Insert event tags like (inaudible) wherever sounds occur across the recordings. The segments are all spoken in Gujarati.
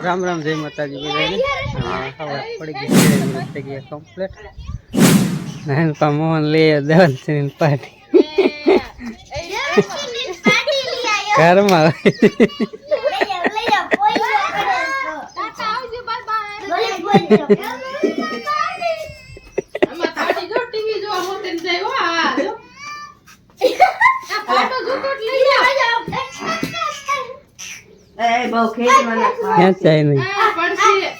રામ રામ જય માતાજી બધાને. હવે પડી ગઈ થઈ ગયા કમ્પ્લીટ પા મોહન લે દેવલ સિંહ પાર્ટી. ઘરમાં. આમાં થાળી જો ટીવી જોવા મોકલીને જાય હો આ જો. આ પાટો જોતો જ લઈ જાઓ. એ બહુ ખેંચવા ખાય જાય નહીં. પડશે.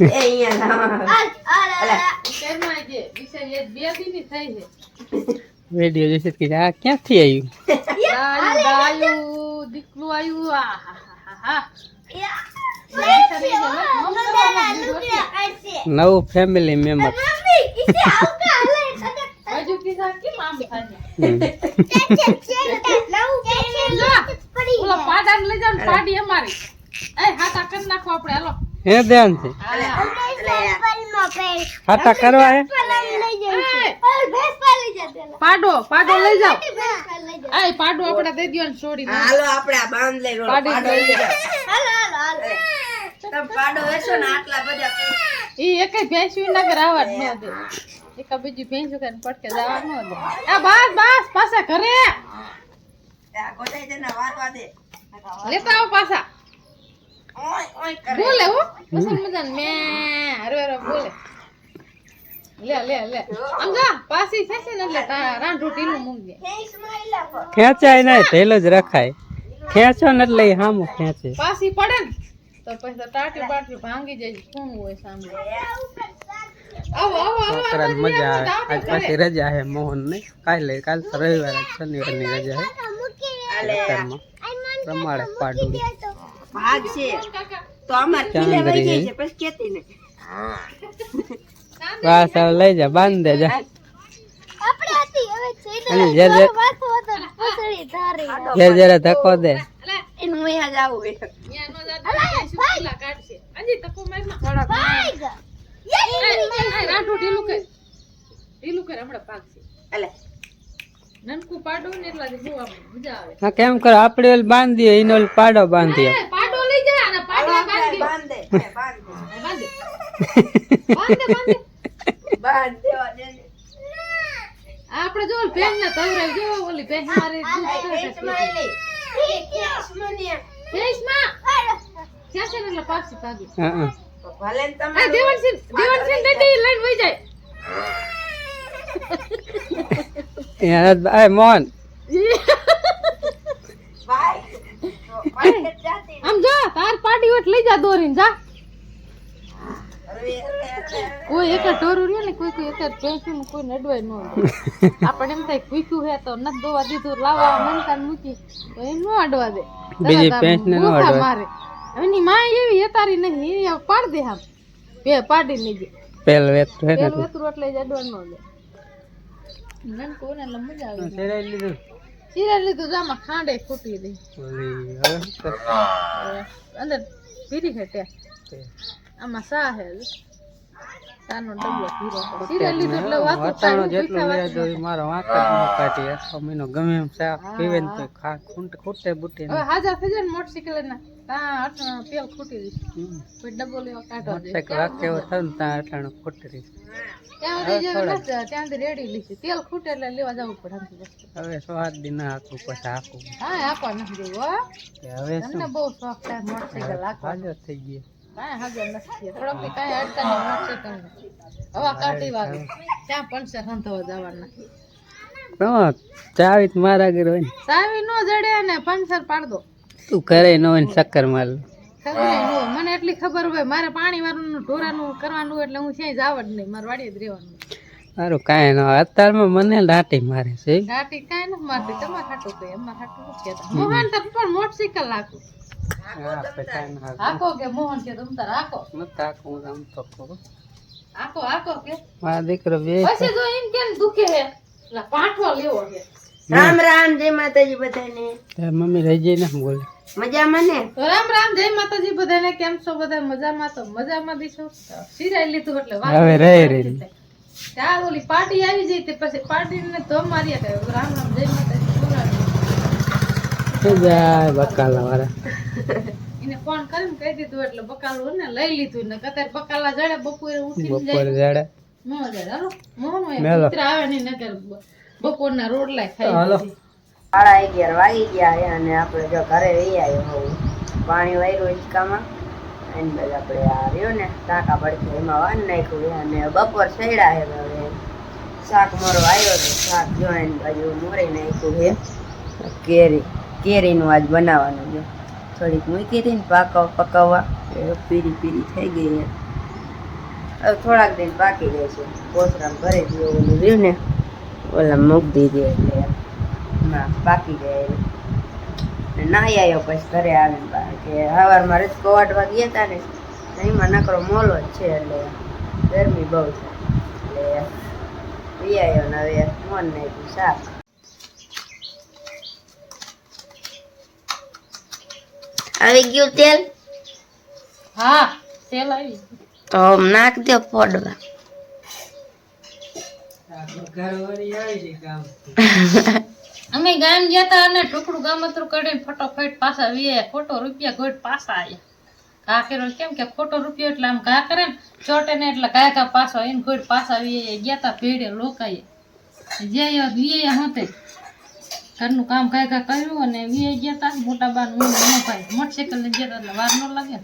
એ અહીંયા જોશે કે આ ક્યાંથી આવ્યું? નવું ફેમિલી મેમ્બર હજુ કીધા કેમ આમ હમ. લઈ જાવ પાડી અમારી. એ હાથા કરી નાખો આપણે હાલો. હે ધ્યાન છે હાટા કરવા હે? પાડો પાડો લઈ જાવ એ પાડો આપણે દે દ્યો ને છોડી દો. હાલો આપણે આ બાંધ લઈ રોડ. પાડો લઈ હાલો હાલો તમ પાડો વેચો ને આટલા બધા ઈ એકે ભેંસ્યું ના કર ન દે. એક બીજી ભેંસ્યું કરીને પડકે જવા ન દે. આ બસ બસ પાછા ઘરે. આ ગોતાઈ દે ને વારવા દે. લેતા આવો પાછા. ઓય ઓય કરે. બોલે હો. પછી મજા મે હરવે હરવે બોલે. લે લે લે. આમ જા પાછી થશે ને એટલે તા- રાંધું ઢીલું મૂકજે. ખેંચાય ના તેલ જ રખાય. ખેંચો ને એટલે હામો ખેંચે. પાસી પડે ને તો પછી તો ટાટી બાટી ભાંગી જાય શું હોય સામે આવો આવો આવો મજા આવે પાછી રજા હે મોહન ને કાલે કાલ તો રવિવાર શનિવાર શનિવારની રજા હે. ખેતરમાં પ્રમાણે પાડું ભાગ છે તો અમાર કિલે વહી જાય છે પછી કેતી ને બસ હવે લઈ જા બાંધ દે જા અને જે જે જે જરા ધક્કો દે એનું અહીંયા જ આવું હોય. નો જાતો ભેંસું કાઢશે. હજી તકો મારમાં થોડાક એ, એ, રાંધું ઢીલું કર. ઢીલું કર, હમણાં પાકશે. અલે નનકું પાડું ને એટલા જ બહુ મજા આવે હા કેમ કરો આપણે ઓલ બાંધીએ એને ઓલ પાડો બાંધીએ પાડો લઈ જા અને પાડો બાંધી દો. બાંધ દે એ બાંધ દે. બાંધે. બાંધે, બાંધે. બાંધ દેવા દે આપણે જો તવરાવી ઓલી મારી ને. એટલે પાછી ભાગી. હા ભલે તમારું દેવાનસિંહ, લઈને વહી જાય. (laughs) એ મોહન. આમ જા તાર પાડી તો લઈ જા દોરીને જા. કોઈ એક ટોરું રે ને કોઈ કોઈ એક ને કોઈ નડવાય ન આપણે એમ થાય કૂક્યું હે તો નથી દોવા દીધું લાવવા મનતા મૂકી તો એ ન અડવા દે. બીજી તરત ને ન અડવા. મારે. એની માં એવી હેતારી નહીં પાડ દે હા પે પાડી લેજે પેલ વેત ને વેતરું એટલે જ અડવા ન દે. નનકું એટલે મજા આવે સેરાઈ લીધું? સિરાય લીધું જામાં ખાંડે શું કરે? અંદર હેટ્યા તે. આમાં સા હે સાનો ડબલો પીરો સિરાય લીધું એટલે વાતું વટાણો જેટલો લે વાતું મારો વાંક ન કાઢી આખો મહિનો ગમે એમ શાક પીવે ને તો ખા ખૂંટ ખૂટે બુટે હવે હાજર થઈ જાય મોટરસાઇકલ ના અટણ તેલ ખૂટી કોઈ લેવા મોટરસાઇકલ એવો ત્યાં અટાણું ખૂટે રહી. ત્યાં સુધી જેવું ત્યાંથી રેડી લીધી. તેલ ખૂટે એટલે લેવા જવું પડે હવે સો આઠ દિન હાકું પછી હાકું. હા આપવા નથી દેવું હવે તમને બહુ શોખ થાય મોટરસાઇકલ રાખવા થઈ ગઈ. કાંઈ હાજર નથી થોડોક કાંઈ અડતા નહીં મોટરસાઇકલ હવા કાઢી વાગે ત્યાં પંચર રાંધવા જવાના. ચાવી મારા આગળ હોય ને. નો જડે ને પંચર પાડ દો. તું કરે ન હોય ને ચક્કર માર. ન. મને એટલી ખબર હોય મારે પાણી વાળું ઢોરાનું કરવાનું એટલે હું ક્યાંય જાવ જ નહીં. મારે વાડીએ જ રહેવાનું. મારું કાંઈ ન અત્યારમાં મને લાટી મારે છે. લાટી કાંઈ નથી મારતી. તમારે હાટું કઈ અમારે ખાટું નથી મોહન તો પણ મોટરસાઇકલ હાકો હાકું. હાકો. કે મોહન કે તમ તાર હાકો? નથી હાકું, આમ તો કહું. હાકો હાકો કે? મારો દીકરો બે પછી જો એમ કેમ દુખે હે? એટલે પાઠો લેવો છે રામ રામ જય માતાજી બધાને. મમ્મી રહી જઈ ને બોલે. મજામાં ને? રામ રામ જય માતાજી બધાને. કેમ છો બધા? મજામાં? તો મજામાં દીશો સિરાઈ લીધું એટલે હવે રહી રહી. ચાલ ઓલી પાર્ટી આવી જઈ તે પછી પાર્ટી ને તો મારી રામ રામ જય માતાજી. બોલાવી જાય બકાલા વાળા. એ એને ફોન કરીને કહી દીધું એટલે બકાલું ને લઈ લીધું ને કતાર બકાલા જડે બપોરે ઉઠી બપોર જાય. જડે. નો જડે હાલો. મોહન હોય મિત્ર આવે ને નકર બપોરના રોટલા ખાઈ હાલો. સાડા અગિયાર વાગી ગયા અને આપણે જો ઘરે રહી આવ્યો હોઉં. પાણી વાયરું હિંચકામાં એની બાદ આપણે આ રહ્યો ને ટાંકા પડખે એમાં વાન નાખ્યું છે અને બપોર સડ્યા હે હવે. શાક મારો આવ્યો તો શાક જો એની બાજુ મોરી નાખ્યું હે કેરી. કેરીનું આજ બનાવવાનું છે થોડીક મૂકી હતી ને પાકવ પકાવવા. પીરી પીરી થઈ ગઈ હવે થોડાક દિન પાકી જાય છે. ભરે દીધું ઓલું રહ્યું ને? ઓલા મૂકી દીધી એટલે હમણાં પાકી જાય ને નાહી આવ્યો પછી ઘરે આવીને કે સવારમાં રસકો વાટવા ગયા હતા ને એમાં નકરો મોલો જ છે એટલે ગરમી બહુ છે. એટલે પી આવ્યો ને હવે. મોન નાખ્યું શાક આવી ગયું તેલ? હા તેલ આવી તો નાખ દો પોડવા અમે ગામ ગયા તા અને ટુકડું ગામતરું કરીને ફટોફટ પાછા વીએ. ખોટો રૂપિયા ગોટ પાછા આવ્યા ઘા કર્યો. કેમ કે ખોટો રૂપિયો એટલે આમ ઘા કરે ને ચોટે ને એટલે ઘા ઘા પાછો એને ગોટ પાછા વીએ. ગયા તા ભેડે લોકાએ જે વીએ હતે ઘરનું કામ કાંઈ કાંઈ કર્યું અને વીએ ગયા તા. મોટા બાન હું ને ભાઈ મોટરસાઇકલ લઈ ગયા તા એટલે વાર ન લાગે.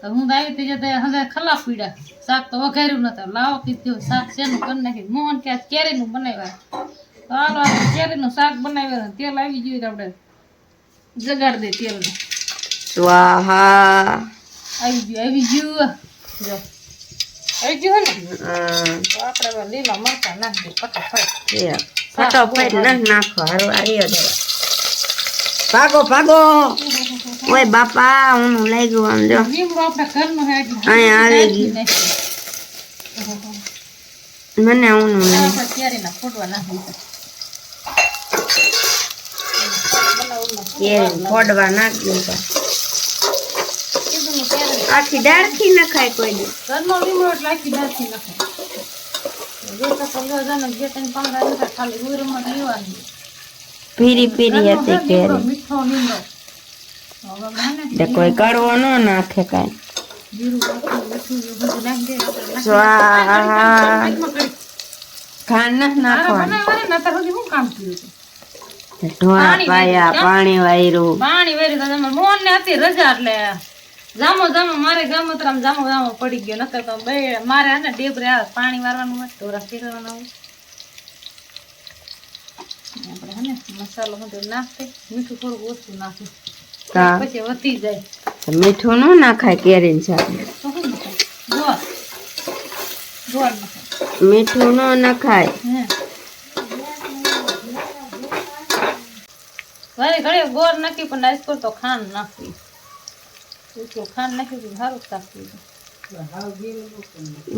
તો હું તો આવી હતી જતા હવે ખલા પીડા શાક તો વઘાર્યું નતા લાવો કીધું શાક શેનું કરી નાખી. મોહન કે કેરીનું બનાવ્યા. તો હાલો આપણે કેરીનું શાક બનાવ્યું તેલ આવી ગયું તો આપણે જગાડ દે તેલને. સ્વાહા. આવી ગયું આવી ગયું. જો આવી ગયું ને? તો આપણે લીલા મરચાં નાખી પછી ફટાફટ. ફટોફટ ન નાખો હારું હારીઓ જવા ભાગો ભાગો. ઓય બાપા હું લાગ્યું આમ જો. અહીંયા આવી ગયું. મને હું લઈ. લાગ્યું આપણે કેરીના ફોટવા નાખી. દીધા કેરી ફોડવા નાખ દીધા. કીધું ને કેરી આખી ડાળખી નખાય કોઈ ઘરનો લીમડો એટલે આખી દાંતી નાખે જે તો પંદર જણ જે ત્રણ પાંદડા નખાય, ખાલી ઉરમાં લેવાની પીરી પીરી હતી કેરી મીઠો લીમડો હવે કોઈ કડવો ન નાખે કાંઈ પાણી વાયરું પાણી વાયરું. તો મોહન ને હતી રજા એટલે જામો જામો મારે ગામતરામ જામો જામો પડી ગયો. નકર તો બે મારે ને ડેબરે આ પાણી વારવાનું હોય ઢોરા ફેરવવાના હોય. આપણે હે ને મસાલો બધો નાખે મીઠું થોડું ઓછું નાખે પછી વધી જાય. મીઠું ન નાખાય કેરીને તો નખાય? મીઠું ન નખાય. હે. વારે ઘડીએ ગોળ નાખી પણ પર તો ખાંડ નાખવી ખાંડ નાખ્યું સારું થાકી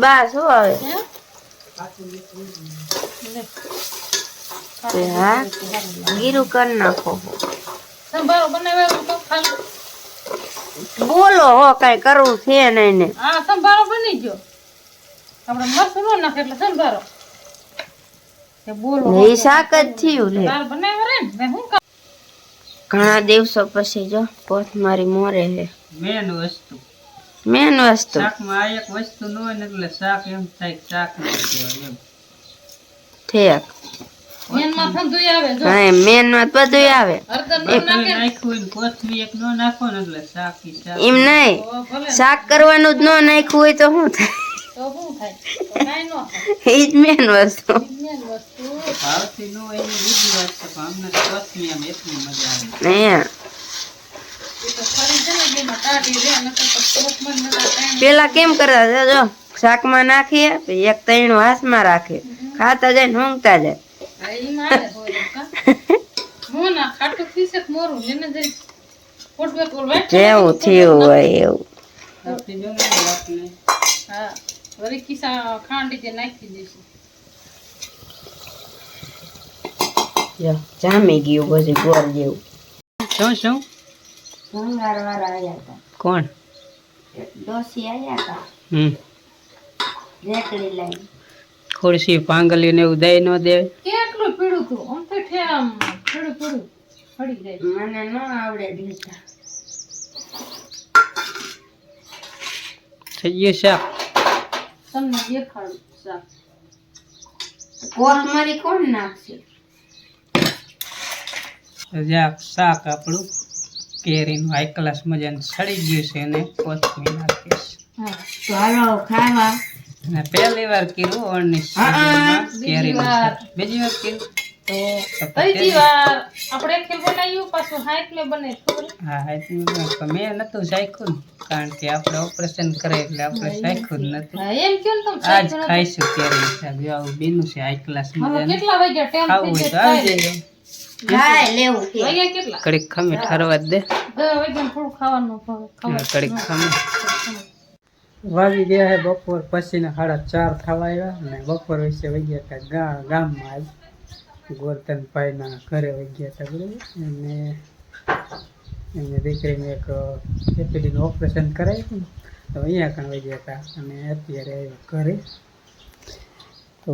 બસ શું હે? હા? ગીરું કરી નાખો. સંભારો બનાવેલો તો ખાલી બોલો હો કઈ કરવું છે નહીં ને. હા સંભારો બની ગયો. આપણે મરસું ન નાખે એટલે સંભારો. બોલો ને શાક જ થયું લે. તાર રે ઘણા દિવસો પછી જો કોથમારી મોરે હે. મેન વસ્તુ. મેન વસ્તુ. શાકમાં આ એક વસ્તુ ન હોય ને એટલે શાક એમ થાય કે શાક ન કહેવાય એમ. ઠેક. મેનમાં આવે જો. હા મેનમાં બધું આવે. હળદર ન નાખ્યું હોય ને કોથમીર એક ન નાખો ને એટલે શાક શાક. એમ નહીં. શાક કરવાનું જ ન નાખ્યું હોય તો શું થાય? તો શું થાય? તો કાંઈ ન થાય. એ જ મેન વસ્તુ. ભાવથી ન હોય એની બીજી વાત છે પણ અમને કોથમીર એટલી મજા આવે અહીંયા એ તો ફરી છે ને બેમાં કાઢી રે નકર તો કોથમર નકર કાંઈ પેલા કેમ કરતા હતા? જો શાકમાં નાખીએ એક તૈણું હાથમાં રાખીએ. ખાતા જાય ને ઊંઘતા જાય. જેવું થયું હોય એવું? જામી ગયું પછી ગોળ જેવું. શું શું? ભંગાર વાળા આવ્યા હતા. કોણ? ડોસી આવ્યા હતા. હમ. રેકડી લઈને. ખુરશી પાંગલી ને ઉદય ન દે કેટલું પીડું તું. આમ તો ઠેમ પીળું પીળું પડી જાય. મને ન આવડે દીધા થઈ ગયું શાક. તમને દેખાડું શાક. મારી કોણ નાખશે? શાક આપણું. કેરીનું હાઈ ક્લાસ મજાનું સડી ગયું છે અને કોથમીર નાખીશ. તો હાલો ખાવા. અને પહેલી વાર કીધું ઓળની. શાક. બીજી વાર કીધું. તો ત્રીજી વાર. આપણે ખેલ બનાવ્યું પાછું હાઈટ મેં બને હા હા એટલે મેં કીધું, મેં નતું શાખ્યું ને કારણ કે આપણે ઓપરેશન કરે એટલે આપણે શાખ્યું જ નતું હા, એમ કેમ તમે આજ? ખાઈશું આવું બીનું છે હાઈ ક્લાસ હવે કેટલા વાગ્યા? થઈ આવી કડીક ખમી ઠારવા જ દે. કડીક ખમી. વાગી ગયા હે બપોર પછીના સાડા ચાર થવા આવ્યા અને બપોર વિશે વહી ગયા હતા ગા ગામમાં આજ. ગોરધનભાઈના ઘરે વહી ગયા હતા બરાબર? અને એમની દીકરીને એક એપીડીનું ઓપરેશન કરાવ્યું હતું તો અહીંયા કણ વહી ગયા હતા અને અત્યારે ઘરે. તો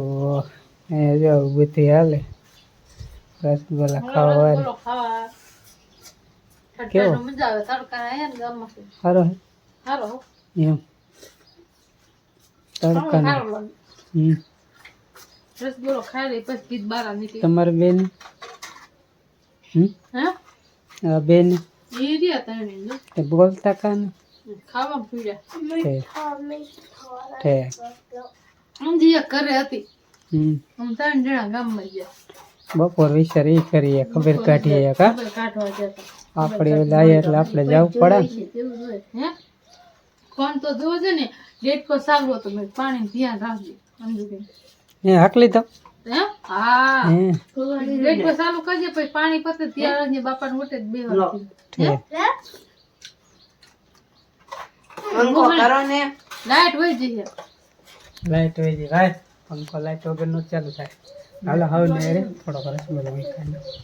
અહીંયા જો બધી હાલે. રસગુલ્લા ખાવા કેવો? સારો હે? સારો એમ તડકા હમ. રસગુલ્લો ખાઈ લે પછી ગીત બારા નીકળે તમારે બેન? હમ? હા? બેન? રહ્યા તે બોલતા કાને? ખાવા પીડ્યા. સમજી એક હતી. હમ. આમ ત્રણ જણા ગામમાં ગયા. બપોર વિચાર કરીએ ખબર કાઢીએ કા આપણે ઓલા એટલે આપણે જવું પડે. ને. હે? ફોન તો છે ને ડેટકો સાગવો તો મે પાણી ધ્યાન રાખજો અંજુબેન હે હાકલી તો. હે? હા. હે. ડેટકો ચાલુ કરજે પછી પાણી પતે ત્યાં રાખજે બાપાને વટે જ બે વાર પંખો કરો ને. લાઈટ વહી જઈએ. લાઈટ વહી જઈએ પંખો લાઈટ વગરનું ચાલુ થાય. હાલો હવે ને થોડો રસગુલ્લો મીઠાઈ